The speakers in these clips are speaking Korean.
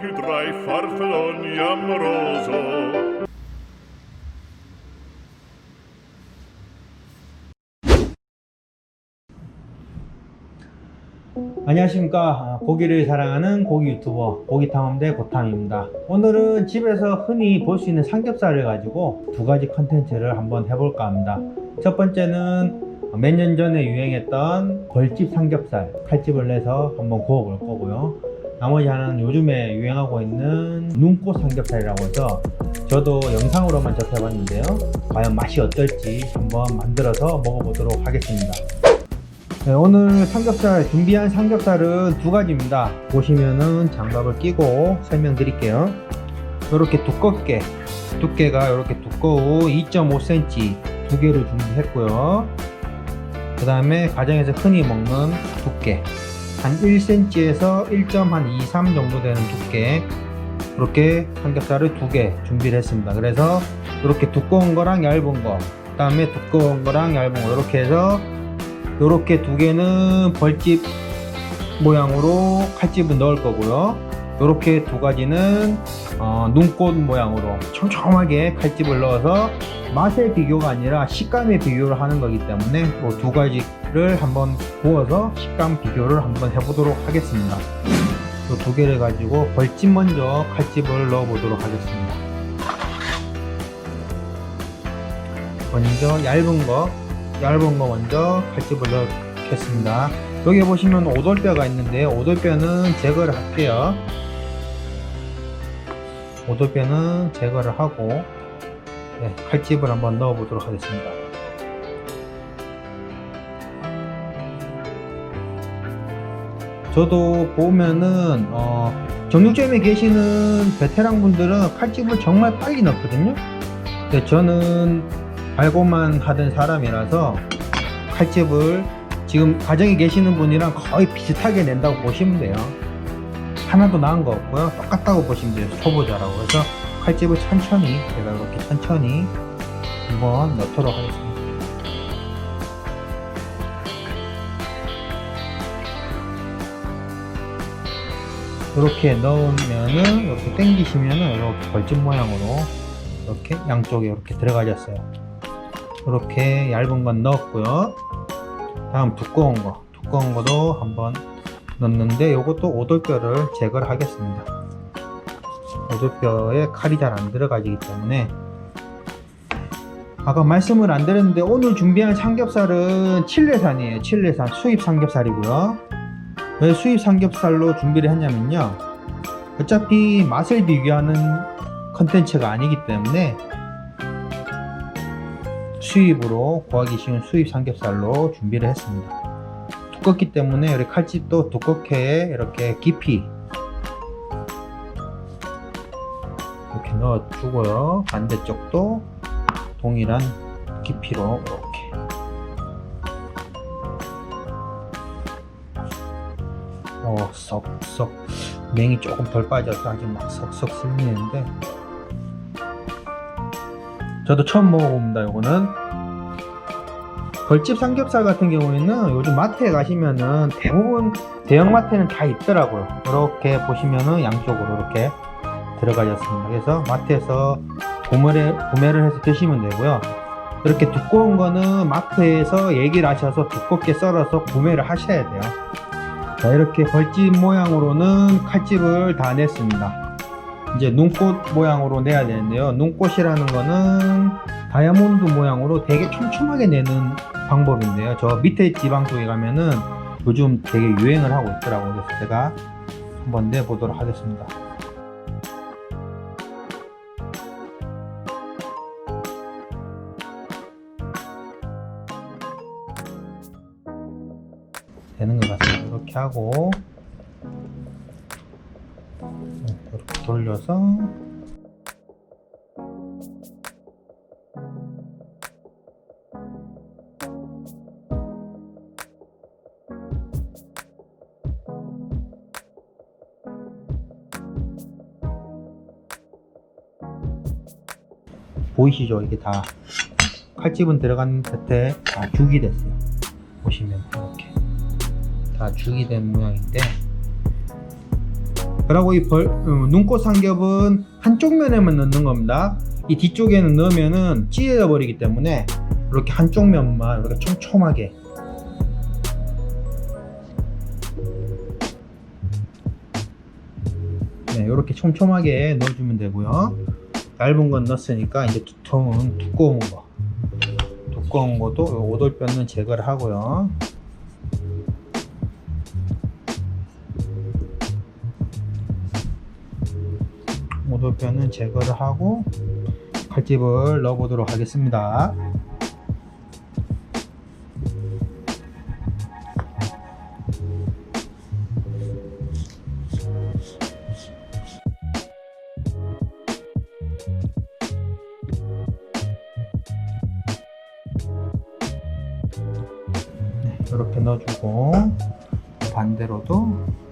più tra i farfalloni amoroso. 안녕하십니까. 아, 고기를 사랑하는 고기 유튜버 고기탐험대 고탐입니다. 오늘은 집에서 흔히 볼 수 있는 삼겹살을 가지고 두 가지 컨텐츠를 한번 해볼까 합니다. 첫 번째는 몇 년 전에 유행했던 벌집 삼겹살 칼집을 내서 한번 구워볼 거고요 나머지 하나는 요즘에 유행하고 있는 눈꽃 삼겹살이라고 해서 저도 영상으로만 접해봤는데요. 과연 맛이 어떨지 한번 만들어서 먹어보도록 하겠습니다. 네, 오늘 삼겹살 준비한 삼겹살은 두 가지입니다. 보시면은 장갑을 끼고 설명드릴게요. 이렇게 두껍게 두께가 이렇게 두꺼운 2.5cm 두 개를 준비했고요. 그 다음에 가정에서 흔히 먹는 두께 한 1cm에서 1.23 정도 되는 두께 이렇게 삼겹살을 두 개 준비를 했습니다 그래서 이렇게 두꺼운 거랑 얇은 거 그 다음에 두꺼운 거랑 얇은 거 이렇게 해서 이렇게 두 개는 벌집 모양으로 칼집을 넣을 거고요. 이렇게 두 가지는 어, 눈꽃 모양으로 촘촘하게 칼집을 넣어서 맛의 비교가 아니라 식감의 비교를 하는 거기 때문에 그두 가지 를 한번 구워서 식감 비교를 한번 해보도록 하겠습니다. 이두 개를 가지고 벌집 먼저 칼집을 넣어 보도록 하겠습니다. 먼저 얇은 거 얇은 거 먼저 칼집을 넣겠습니다. 여기 보시면 오돌뼈가 있는데 오돌뼈는 제거를 할게요. 오돌뼈는 제거를 하고 네, 칼집을 한번 넣어 보도록 하겠습니다. 저도 보면은 어, 정육점에 계시는 베테랑 분들은 칼집을 정말 빨리 넣거든요. 근데 저는 알고만 하던 사람이라서 칼집을 지금 가정에 계시는 분이랑 거의 비슷하게 낸다고 보시면 돼요. 하나도 나은 거 없고요. 똑같다고 보시면 돼요. 초보자라고. 그래서 칼집을 천천히, 제가 이렇게 천천히 한번 넣도록 하겠습니다. 이렇게 넣으면은, 이렇게 당기시면은, 이렇게 벌집 모양으로 이렇게 양쪽에 이렇게 들어가졌어요. 이렇게 얇은 건 넣었고요. 다음 두꺼운 거, 두꺼운 거도 한번 넣는데 이것도 오돌뼈를 제거를 하겠습니다. 오돌뼈에 칼이 잘 안 들어가지기 때문에 아까 말씀을 안 드렸는데 오늘 준비한 삼겹살은 칠레산이에요. 칠레산 수입 삼겹살이고요. 왜 수입 삼겹살로 준비를 했냐면요. 어차피 맛을 비교하는 컨텐츠가 아니기 때문에 수입으로 구하기 쉬운 수입 삼겹살로 준비를 했습니다. 두껍기 때문에 우리 칼집도 두껍게 이렇게 깊이 이렇게 넣어주고요. 반대쪽도 동일한 깊이로 어, 썩썩 맹이 조금 덜 빠져서 아주 막 썩썩 쓸리는데. 저도 처음 먹어봅니다 요거는. 벌집 삼겹살 같은 경우에는 요즘 마트에 가시면은 대부분 대형마트에는 다 있더라고요. 이렇게 보시면은 양쪽으로 이렇게 들어가졌습니다. 그래서 마트에서 구매를, 구매를 해서 드시면 되고요. 이렇게 두꺼운 거는 마트에서 얘기를 하셔서 두껍게 썰어서 구매를 하셔야 돼요 자 이렇게 벌집 모양으로는 칼집을 다 냈습니다 이제 눈꽃 모양으로 내야 되는데요. 눈꽃이라는 거는 다이아몬드 모양으로 되게 촘촘하게 내는 방법인데요. 저 밑에 지방 쪽에 가면은 요즘 되게 유행을 하고 있더라고요. 그래서 제가 한번 내보도록 하겠습니다. 되는 것 같습니다. 이렇게 하고 이렇게 돌려서 보이시죠? 이게 다 칼집은 들어간 곁에 다 죽이 됐어요. 보시면 다 죽이 된 모양인데 그리고 이 벌, 어, 눈꽃 삼겹은 한쪽 면에만 넣는 겁니다. 이 뒤쪽에는 넣으면은 찢어 버리기 때문에 이렇게 한쪽 면만 이렇게 촘촘하게 네, 이렇게 촘촘하게 넣어주면 되고요. 얇은 건 넣었으니까 이제 두통은 두꺼운 거, 두꺼운 것도 요 오돌뼈는 제거를 하고요. 오돌뼈는 제거를 하고 칼집을 넣어보도록 하겠습니다. 네, 이렇게 넣어주고 반대로도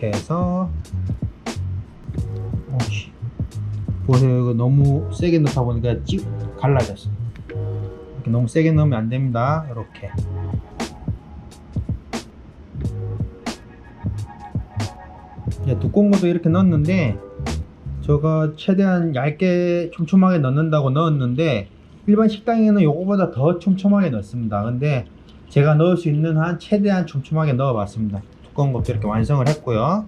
이렇게 해서. 오씨. 보세요. 이거 너무 세게 넣다 보니까 찌 갈라졌어요. 이렇게 너무 세게 넣으면 안 됩니다. 이렇게. 네, 두꺼운 것도 이렇게 넣었는데 저거 최대한 얇게 촘촘하게 넣는다고 넣었는데 일반 식당에는 요거보다 더 촘촘하게 넣습니다. 근데 제가 넣을 수 있는 한 최대한 촘촘하게 넣어 봤습니다 두꺼운 것도 이렇게 완성을 했고요.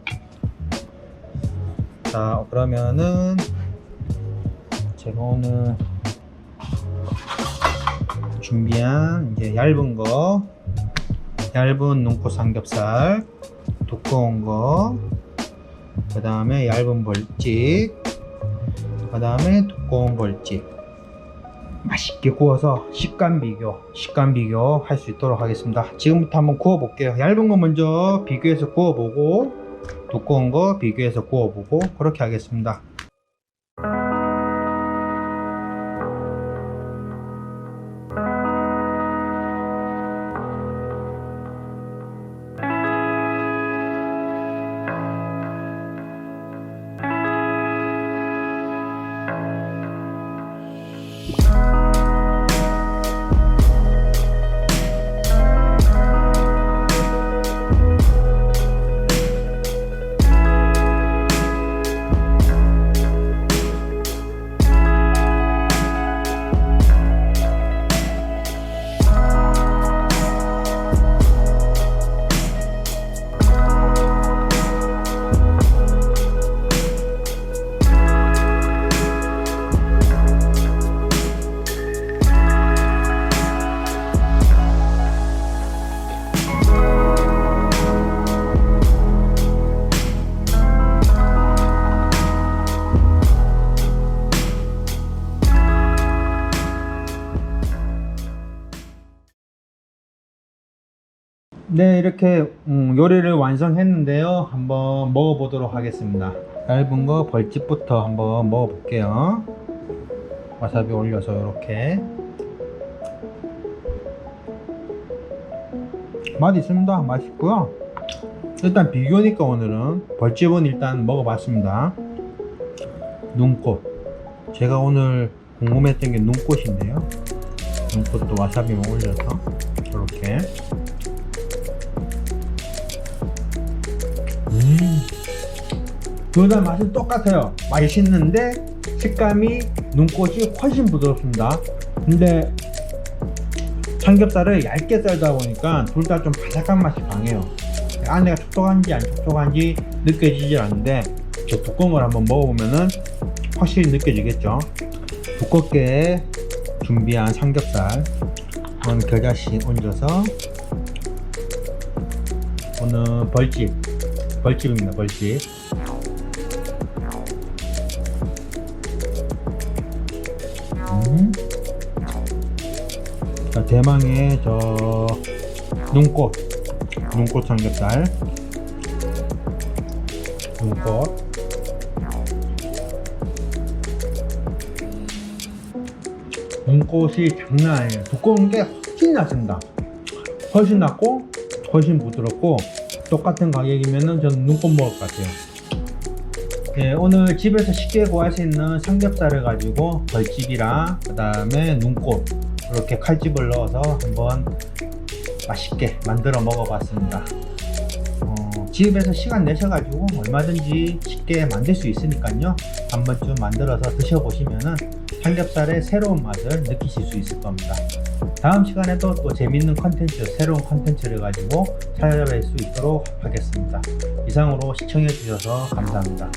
자 그러면은 제가 오늘 준비한 이제 얇은 거 얇은 눈꽃 삼겹살 두꺼운 거그 다음에 얇은 벌집 그 다음에 두꺼운 벌집 맛있게 구워서 식감 비교 식감 비교 할 수 있도록 하겠습니다. 지금부터 한번 구워 볼게요. 얇은 거 먼저 비교해서 구워 보고 두꺼운 거 비교해서 구워 보고 그렇게 하겠습니다 네 이렇게 음, 요리를 완성했는데요. 한번 먹어보도록 하겠습니다. 얇은 거 벌집부터 한번 먹어볼게요. 와사비 올려서 이렇게. 맛 있습니다. 맛있고요. 일단 비교니까 오늘은 벌집은 일단 먹어봤습니다. 눈꽃. 제가 오늘 궁금했던 게 눈꽃인데요. 눈꽃도 와사비만 올려서 이렇게 둘 다 맛은 똑같아요. 맛있는데 식감이 눈꽃이 훨씬 부드럽습니다. 근데 삼겹살을 얇게 썰다 보니까 둘 다 좀 바삭한 맛이 강해요. 안에가 촉촉한지 안 촉촉한지 느껴지질 않는데 저 두꺼운 걸 한번 먹어보면은 확실히 느껴지겠죠. 두껍게 준비한 삼겹살 오늘 겨자씨 얹어서 오늘 벌집 벌집입니다 벌집 대망의 저 눈꽃. 눈꽃 삼겹살. 눈꽃. 눈꽃이 장난 아니에요. 두꺼운 게 훨씬 낫습니다. 훨씬 낫고 훨씬 부드럽고 똑같은 가격이면은 저는 눈꽃 먹을 것 같아요. 네, 오늘 집에서 쉽게 구할 수 있는 삼겹살을 가지고 벌집이랑 그 다음에 눈꽃 이렇게 칼집을 넣어서 한번 맛있게 만들어 먹어봤습니다. 어, 집에서 시간 내셔가지고 얼마든지 쉽게 만들 수 있으니까요. 한 번쯤 만들어서 드셔보시면은 삼겹살의 새로운 맛을 느끼실 수 있을 겁니다. 다음 시간에도 또 재밌는 컨텐츠, 새로운 컨텐츠를 가지고 찾아뵐 수 있도록 하겠습니다. 이상으로 시청해 주셔서 감사합니다.